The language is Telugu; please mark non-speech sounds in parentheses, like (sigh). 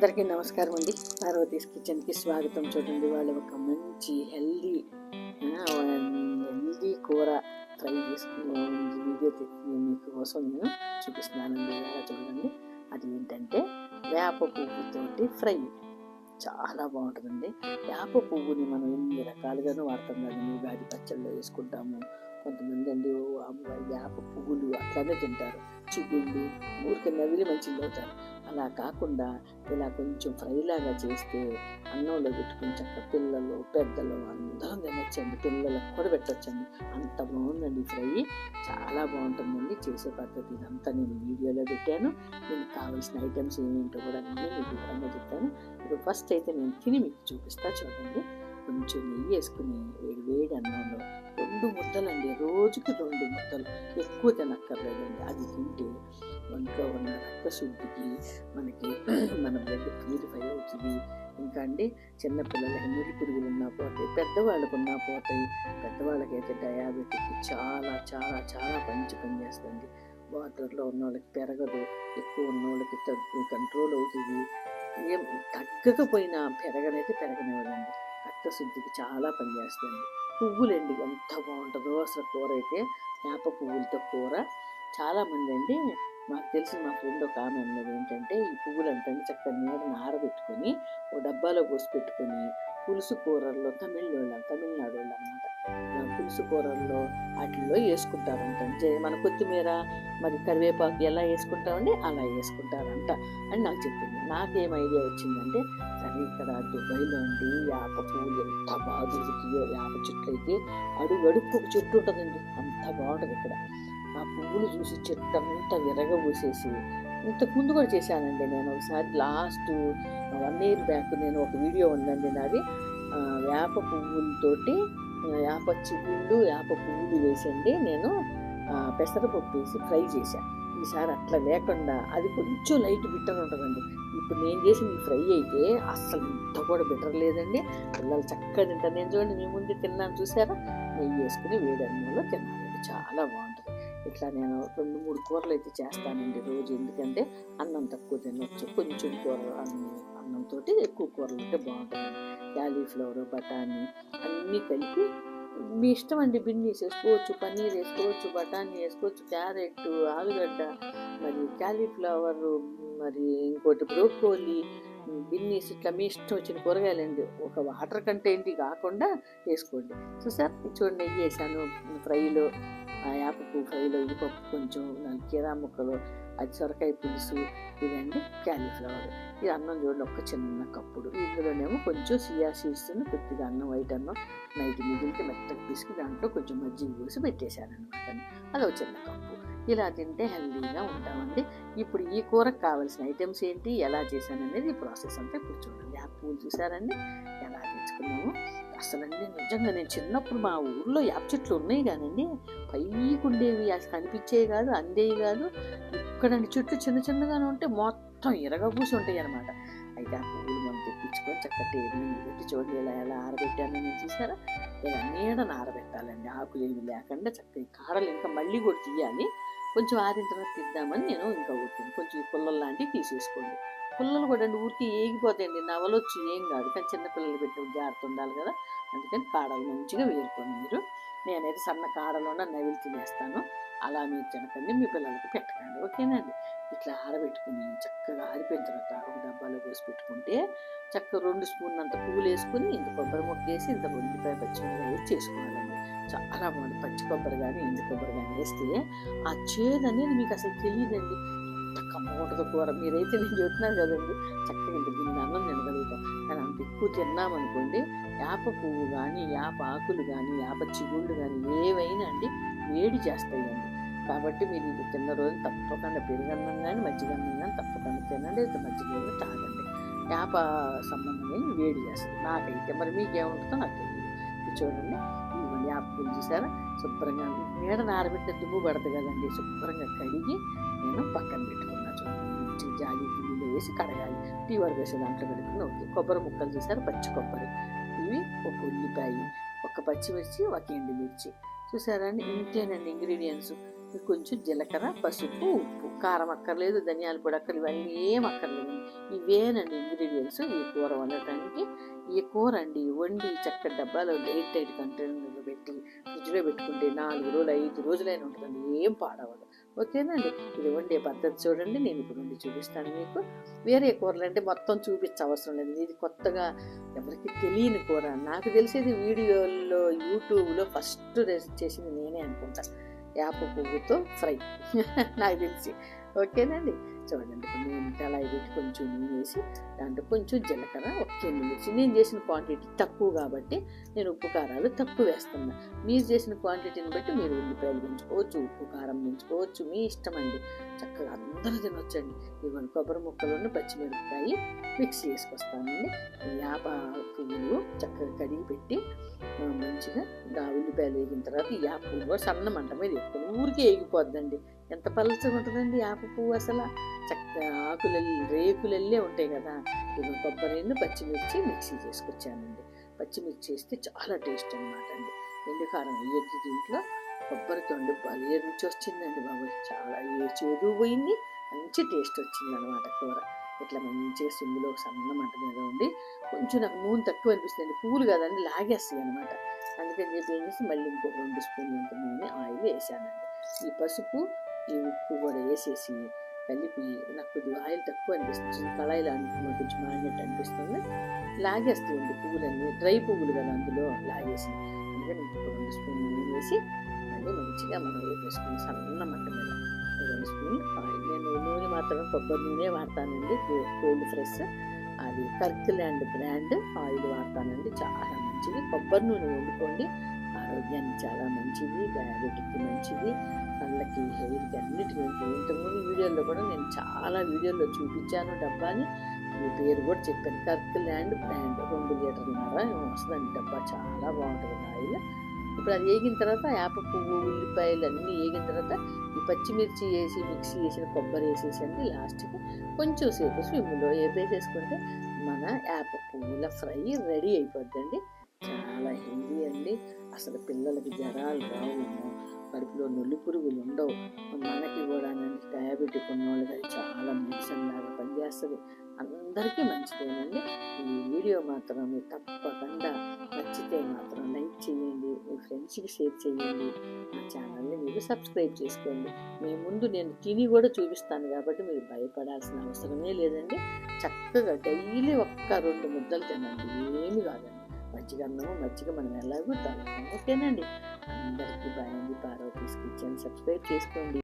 అందరికీ నమస్కారం అండి. పార్వతీస్ కిచెన్కి స్వాగతం. చూడండి వాళ్ళు ఒక మంచి హెల్దీ హెల్దీ కూర ఫ్రై చేసుకుని వీడియో తెచ్చి కోసం నేను చూపిస్తున్నానండి ఎలా చూడండి. అది ఏంటంటే వేప పువ్వుతోటి ఫ్రై. చాలా బాగుంటుందండి. వేప పువ్వుని మనం ఎన్ని రకాలుగానూ వాడతాం కదండి. ఉగాది పచ్చళ్ళలో వేసుకుంటాము. కొంతమంది అండి ఓ అమ్మాయి వేప పువ్వులు అట్లానే తింటారు. చిగుళ్ళు ఊరికే నవిలి మంచిగా అవుతారు అలా కాకుండా ఇలా కొంచెం ఫ్రై లాగా చేస్తే అన్నంలో పెట్టుకుని చక్క పిల్లలు పెద్దలు అందరం తినొచ్చండి పిల్లలకు కూడా పెట్టొచ్చండి. అంత బాగుందండి ఫ్రై. చాలా బాగుంటుందండి చేసే పద్ధతి. ఇదంతా నేను వీడియోలో పెట్టాను. నేను కావాల్సిన ఐటమ్స్ ఏమేంటో కూడా నేను మీకు వివరంగా చెప్తాను. ఇప్పుడు ఫస్ట్ అయితే నేను తిని మీకు చూపిస్తా చూడండి. కొంచెం నెయ్యి వేసుకుని వేడి వేడి అన్నంలో రెండు ముద్దలండి. రోజుకి రెండు ముద్దలు. ఎక్కువ తినక్కర్లేదండి. అది తింటే ఒంట్లో ఉన్న రక్తశుద్ధికి మనకి (clears throat) మన బ్లడ్ ప్యూరిఫై అవుతుంది. ఇంకా అండి చిన్నపిల్లలకి మురి పురుగులు ఉన్నా పోతాయి పెద్దవాళ్ళకు ఉన్నా పోతాయి. పెద్దవాళ్ళకైతే డయాబెటిక్ చాలా చాలా చాలా మంచి పని చేస్తుంది వాటర్లో ఉన్న వాళ్ళకి పెరగదు ఎక్కువ ఉన్న వాళ్ళకి తగ్గు కంట్రోల్ అవుతుంది. ఏం తగ్గకపోయినా పెరగనైతే పెరగనివ్వదండి. రక్తశుద్ధికి చాలా పనిచేస్తుంది పువ్వులండి. ఎంత బాగుంటుందో అసలు కూర అయితే వేప పువ్వులతో కూర. చాలామంది అండి మాకు తెలిసిన మా ఫ్రెండ్ ఒక ఆమె అన్నది ఏంటంటే ఈ పువ్వులు అంటే చక్కగా నీడని ఆరబెట్టుకొని ఓ డబ్బాలో పోసి పెట్టుకొని పులుసు కూరల్లో తమిళ తమిళనాడు వాళ్ళు అనమాట పులుసు కూరల్లో వాటిల్లో వేసుకుంటారంట మన కొత్తిమీర మరి కరివేపాకు ఎలా వేసుకుంటామండి అలా వేసుకుంటారంట అని నాకు చెప్పింది. నాకేం ఐడియా వచ్చిందంటే ఇక్కడ దుబాయ్లో అండి యాప పువ్వులు ఎంత బాగా దొరికియో యాప చెట్లు అయితే అడుగు అడుగు ఒక చెట్టు ఉంటుందండి అంత బాగుంటుంది ఇక్కడ. ఆ పువ్వులు చూసి చెట్టు అంతా విరగబూసేసి ఇంతకు ముందు కూడా చేశానండి నేను. ఒకసారి లాస్ట్ వన్ ఇయర్ బ్యాక్ నేను ఒక వీడియో ఉందండి నాది. వేప పువ్వులతోటి వేప చిగుళ్ళు వేప పువ్వులు వేసండి నేను పెసరపప్పు వేసి ఫ్రై చేశాను ఈసారి అట్లా లేకుండా అది కొంచెం లైట్ బిట్టర్ ఉంటుందండి. ఇప్పుడు నేను చేసిన ఈ ఫ్రై అయితే అస్సలు ఇంత కూడా బెటర్ లేదండి. పిల్లలు చక్కగా తింటారు. నేను చూడండి మీ ముందు తిన్నాను చూసారా? నెయ్యి వేసుకుని వేడి అన్నంలో తిన్నాను చాలా బాగుంటుంది. ఇట్లా నేను రెండు మూడు కూరలు అయితే చేస్తానండి రోజు. ఎందుకంటే అన్నం తక్కువ తినొచ్చు. కొంచెం కూర అన్నంతో ఎక్కువ కూరలు ఉంటే బాగుంటుంది. క్యాలీఫ్లవర్ బఠానీ అన్నీ కలిపి మీ ఇష్టం అండి బిన్నీస్ వేసుకోవచ్చు పన్నీర్ వేసుకోవచ్చు బఠానీ వేసుకోవచ్చు క్యారెట్ ఆలుగడ్డ మరి క్యాలీఫ్లవర్ మరి ఇంకోటి బ్రోకోలీ బిన్నీస్ ఇట్లా మీ ఇష్టం వచ్చిన కూరగాయలండి ఒక వాటర్ కంటెంట్ కాకుండా వేసుకోండి. చూసారు? చూడండి నెయ్యి వేసాను ఫ్రైలో ఆ యాపకు ఫ్రైలో ఇది పప్పు కొంచెం కీరా ముక్కలు అది సొరకాయ పులుసు ఇదండి క్యాలీఫ్లవర్. ఇది అన్నం చూడండి ఒక చిన్న కప్పుడు. ఇందులోనేమో కొంచెం సియా సీడ్స్ కొద్దిగా అన్నం వైట్ అన్నం నైట్ మిగిలితే మెత్తగా పిసికి దాంట్లో కొంచెం మజ్జిగ పోసి పెట్టేశాను అనమాట అది ఒక చిన్న కప్పు. ఇలా తింటే హెల్దీగా ఉంటామండి. ఇప్పుడు ఈ కూరకు కావాల్సిన ఐటమ్స్ ఏంటి ఎలా చేశాను అనేది ఈ ప్రాసెస్ అంతా ఇప్పుడు చూడండి. ఆ పూలు చూసారండి? ఎలా తెచ్చుకున్నాము. అసలండి నిజంగా నేను చిన్నప్పుడు మా ఊర్లో యాప్ చెట్లు ఉన్నాయి కానండి. పైకుండేవి అసలు కనిపించేవి కాదు అందేవి కాదు. ఇక్కడ చెట్లు చిన్న చిన్నగానే ఉంటే మొత్తం ఇరగబూసి ఉంటాయి అనమాట అయితే ఆ పువ్వులు మనం తెప్పించుకొని చక్కగా టేబుల్ పెట్టి చూడండి ఇలా ఎలా ఆరబెట్టాను నేను చూసారా? ఇలా నీడను ఆరబెట్టాలండి. ఆకులు ఏమి లేకుండా చక్కగా ఈ కాడలు ఇంకా మళ్ళీ కూడా తీయాలి. కొంచెం ఆరిన తర్వాత తిద్దామని నేను ఇంకా ఊరుకుంది. కొంచెం పుల్లలు లాంటివి తీసేసుకోండి. పిల్లలు కూడా అండి ఊరికి ఏగిపోతాయండి. నవలొచ్చు ఏం కాదు. కానీ చిన్నపిల్లలు పెట్టి జాగ్రత్త ఉండాలి కదా. అందుకని కాడలు మంచిగా వేరుకోండి మీరు. నేనైతే సన్న కాడలోన నవిలు తినేస్తాను. అలా మీరు తినకండి మీ పిల్లలకి పెట్టకండి. ఓకేనండి ఇట్లా ఆరబెట్టుకుని చక్కగా ఆరిపోయిన తర్వాత ఒక డబ్బాలో పోసి పెట్టుకుంటే చక్కగా రెండు స్పూన్ అంత పువ్వులు వేసుకుని ఇంత కొబ్బరి ముక్క వేసి ఇంత ఉల్లిపాయ పచ్చిమిరపాయ చేసుకోవాలండి. చాలా బాగుంది. పచ్చి కొబ్బరి కానీ ఎండు కొబ్బరి కానీ వేస్తే ఆ చేదు అనేది మీకు అసలు తెలియదండి. ఎంత కూర మీరైతే నేను చెబుతున్నాను కదండి చక్కగా ఇంత దీన్ని అన్నం తినగలుగుతాం కానీ అంత ఎక్కువ తిన్నామనుకోండి యాప పువ్వు కానీ యాప ఆకులు కానీ యాప చిగుళ్ళు కానీ ఏవైనా అండి వేడి చేస్తాయండి. కాబట్టి మీరు ఇది తిన్న రోజు తప్పకుండా పెరుగన్నం కానీ మజ్జిగన్నం కానీ తప్పకుండా తినండి మజ్జిగ తాగండి. యాప సంబంధమైన వేడి చేస్తుంది. నాకైతే మరి మీకేముంటుందో నాకు తెలియదు చూడండి. ఇదిగోండి చూసారా? శుభ్రంగా నీడ నారబెట్టిన దుమ్ము పడదు కదండి. శుభ్రంగా కడిగి నేను పక్కన పెట్టుకున్నా చూడండి జాలి గిన్నెలో వేసి కడగాలి. టీ వరకు వేసే దాంట్లో పెట్టుకుని ఓకే. కొబ్బరి ముక్కలు చూసారు? పచ్చి కొబ్బరి. ఇవి ఒక ఉల్లిపాయ ఒక పచ్చిమిర్చి ఒక ఎండుమిర్చి. చూసారా అండి? ఇంతేనండి ఇంగ్రీడియంట్స్? కొంచెం జీలకర్ర పసుపు ఉప్పు. కారం అక్కర్లేదు ధనియాల కూడా అక్కర్లేదు ఇవన్నీ ఏం అక్కర్లేదు. ఇవేనండి ఇంగ్రీడియంట్స్ ఈ కూర వండటానికి. ఈ కూర అండి వండి చక్కటి డబ్బాలో ఎయిట్ ఎయిట్ కంటైనర్లో పెట్టి ఫ్రిడ్జ్లో పెట్టుకుంటే నాలుగు రోజులు ఐదు రోజులైనా ఉంటుందండి. ఏం పాడవదు ఓకేనండి ఇది వండే పద్ధతి చూడండి నేను ఇప్పుడు వండి చూపిస్తాను మీకు. వేరే కూరలు అంటే మొత్తం చూపించ అవసరం లేదు. ఇది కొత్తగా ఎవరికి తెలియని కూర. నాకు తెలిసేది వీడియోల్లో యూట్యూబ్లో ఫస్ట్ చేసింది నేనే అనుకుంటాను వేప పువ్వుతో ఫ్రై. (laughs) నాకు తెలిసి. ఓకేనండి. చూడండి నేను కళాయి పెట్టి కొంచెం నూనె వేసి దాంట్లో కొంచెం జీలకర్ర ఒక మిర్చి. నేను చేసిన క్వాంటిటీ తక్కువ కాబట్టి నేను ఉప్పు కారాలు తక్కువ వేస్తున్నా. మీరు చేసిన క్వాంటిటీని బట్టి మీరు ఉల్లిపాయలు పెంచుకోవచ్చు ఉప్పు కారం పెంచుకోవచ్చు మీ ఇష్టం అండి. చక్కగా అందరూ తినొచ్చండి. ఇవన్నీ కొబ్బరి ముక్కలను పచ్చిమిరపకాయ మిక్స్ చేసుకొస్తానండి. వేప పువ్వులు చక్కగా కడిగి పెట్టి మంచిగా ఉల్లిపాయలు వేగిన తర్వాత ఈ యాప పువ్వు కూడా సన్న మంట మీద ఊరికే వేగిపోద్దండి. ఎంత పలచగా ఉంటుందండి యాప పువ్వు అసలు? చక్కగా ఆకులల్లి రేకులల్లే ఉంటాయి కదా. నేను కొబ్బరిని పచ్చిమిర్చి మిక్సీ చేసుకొచ్చానండి. పచ్చిమిర్చి వేస్తే చాలా టేస్ట్ అనమాట అండి. ఎండు కారం వేయద్దు దీంట్లో కొబ్బరితో ఉండి భలే రుచి వచ్చిందండి బాబు చాలా ఏ చేదు పోయింది మంచి టేస్ట్ వచ్చింది అనమాట కూర. ఇట్లా మంచిగా సిమ్లో సన్న మంట మీద ఉండి కొంచెం నాకు నూనె తక్కువ అనిపిస్తుంది పువ్వులు కదండి లాగేస్తాయి అనమాట అందుకని చెప్పి ఏం చేసి మళ్ళీ ఇంకొక రెండు స్పూన్లు అంత నూనె ఆయిల్ వేసానండి. ఈ పసుపు ఈ ఉప్పు కూడా వేసేసి కలిపి నాకు కొద్దిగా ఆయిల్ తక్కువ అనిపిస్తుంది. కళాయిలో అనుకున్న కొంచెం మాడినట్టు అనిపిస్తుంది. లాగేస్తుంది పువ్వులన్నీ. డ్రై పువ్వులు కదా అందులో లాగేసి అందుకని ఇంకొక రెండు స్పూన్లు వేసి మళ్ళీ మంచిగా మనం వేపేసుకుని సన్న మంట మీద. రెండు స్పూన్ ఆయిల్. నేను నూనె మాత్రం కొబ్బరి నూనె వాడతానండి. Cold fresh. అది కర్క్లాండ్ బ్రాండ్ ఆయిల్ వాడతానండి. చాలా మంచిది. కొబ్బరి నూనె వండుకోండి. ఆరోగ్యానికి చాలా మంచిది. డయాబెటిక్కి మంచిది. కళ్ళకి హెయిర్కి అన్నిటికీ ఇంతకుముందు వీడియోలో కూడా నేను చాలా వీడియోల్లో చూపించాను డబ్బాని మీ పేరు కూడా చెప్పాను. కర్క్లాండ్ బ్రాండ్ రెండు లీటర్లున్నర వస్తుందండి డబ్బా. చాలా బాగుంటుంది ఆయిల్. ఇప్పుడు అది వేగిన తర్వాత వేప పువ్వు ఉల్లిపాయలు అన్నీ వేగిన తర్వాత ఈ పచ్చిమిర్చి వేసి మిక్సీ వేసిన కొబ్బరి వేసేసండి లాస్ట్కి కొంచెం సేపు స్విమ్లో వేపేసేసుకుంటే మన యాప పువ్వుల ఫ్రై రెడీ అయిపోద్దండి. చాలా హెల్దీ అండి. అసలు పిల్లలకి జ్వరాలు రావు. కడుపులో నొల్లి పురుగులు ఉండవు. మనకి కూడా డయాబెటిక్ ఉన్నవాళ్ళు చాలా మెడిసిన్ లాగా పనిచేస్తుంది. అందరికీ మంచిదేనండి ఈ వీడియో మాత్రం మీరు తప్పకుండా నచ్చితే మాత్రం లైక్ చేయండి మీ ఫ్రెండ్స్కి షేర్ చేయండి మా ఛానల్ని మీరు సబ్స్క్రైబ్ చేసుకోండి. మీ ముందు నేను తిని కూడా చూపిస్తాను కాబట్టి మీరు భయపడాల్సిన అవసరమే లేదండి. చక్కగా డైలీ ఒక్క రెండు ముద్దలు తినండి. ఏమి కాదండి. మజ్జిగ అన్నము మజ్జిగ మనం ఎలాగో తాగుతాం ఓకేనండి అందరికీ బాయ్ అండి. పార్వతీస్ కిచెన్ సబ్స్క్రైబ్ చేసుకోండి.